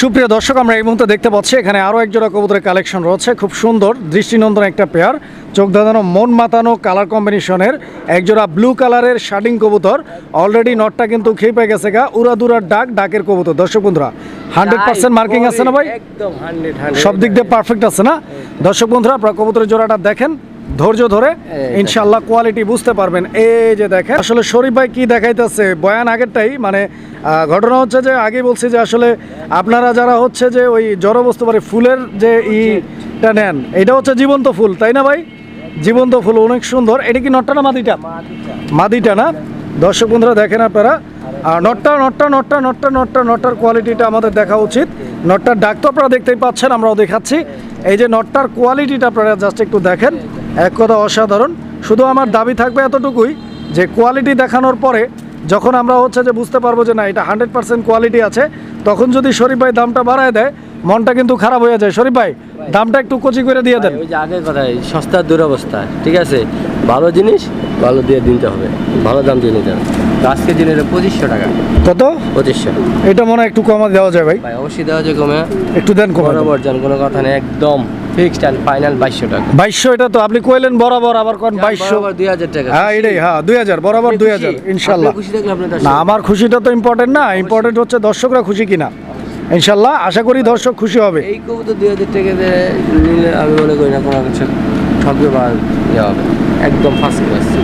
সুপ্রিয় দর্শক আমরা এই মুহূর্তে দেখতে পাচ্ছি এখানে আরও এক জোড়া কবুতরের কালেকশন রয়েছে। খুব সুন্দর দৃষ্টিনন্দন একটা পেয়ার চোখ ধাঁধানো মন মাতানো কালার কম্বিনেশনের এক জোড়া ব্লু কালারের শার্টিং কবুতর। অলরেডি নটটা কিন্তু খেয়ে পেয়ে গেছে গা উড়াদুরার ডাক ডাকের কবুতর। দর্শক বন্ধুরা হান্ড্রেড পার্সেন্ট মার্কিং আছে না ভাই? একদম সব দিক দিয়ে পারফেক্ট আছে না? দর্শক বন্ধুরা আপনারা কবুতরের জোড়াটা দেখেন। ধৈর্য ধরে ইনশাল্লাহ কোয়ালিটি বুঝতে পারবেন। এই যে দেখেন আসলে শরীফ ভাই কি দেখাইতেছে? বয়ান আগেরটাই মানে ঘটনা হচ্ছে যে আগে বলছি যে আসলে আপনারা যারা হচ্ছে যে ওই জড় বস্তু মানে ফুলের যে ইটা নেন এটা হচ্ছে জীবন্ত ফুল তাই না ভাই? জীবন্ত ফুল অনেক সুন্দর। এটা কি নটটা না মাদিটা? মাদিটা। না? দর্শক বন্ধুরা দেখেন আপনারা। আর নটটা নটটা নটটা নটটা নটটা নটটার কোয়ালিটিটা আমাদের দেখা উচিত। নটটার ডাক তো আপনারা দেখতেই পাচ্ছেন আমরাও দেখাচ্ছি। এই যে নটটার কোয়ালিটিটা আপনারা জাস্ট একটু দেখেন, এক কথা অসাধারণ। শুধু আমার দাবি থাকবে এতটুকুই যে কোয়ালিটি দেখানোর পরে যখন আমরা হচ্ছে যে বুঝতে পারব যে না, এটা হান্ড্রেড পার্সেন্ট কোয়ালিটি আছে, তখন যদি শরীফ ভাই দামটা বাড়ায় দেয়, মনটা কিন্তু খারাপ হয়ে যায়। শরীফ ভাই, দামটা একটু কচি করে দিয়ে দেন। ওই যে আগের কথা সস্তার দুরবস্থা, ঠিক আছে? ভালো জিনিস ভালো দিয়ে দিতে হবে ভালো দাম দিয়ে নিতে হবে। আজকে দিনের পঁচিশশো টাকা। কত? পঁচিশশো। এটা মনে হয় একটু কমা দেওয়া যায় ভাই। ভাই অবশ্যই দেওয়া যায় কমে। একটু দেন কমা। বরাবর যান কোনো কথা নেই একদম ফিক্সড অ্যান্ড ফাইনাল বাইশশো টাকা। বাইশশো এটা তো আপনি কইলেন বরাবর আবার কোন বাইশশো? দুই হাজার টাকা। হ্যাঁ এটাই হ্যাঁ দুই হাজার বরাবর দুই হাজার ইনশাল্লাহ। না আমার খুশিটা তো ইম্পর্টেন্ট না ইম্পর্টেন্ট হচ্ছে দর্শকরা খুশি কিনা। ইনশাল্লাহ আশা করি দর্শক খুশি হবে। এই কবুতর দুই হাজার টাকা নিলে আমি মনে করি না কোনো কিছু ঠকবে বা ইয়ে হবে। একদম ফার্স্ট ক্লাস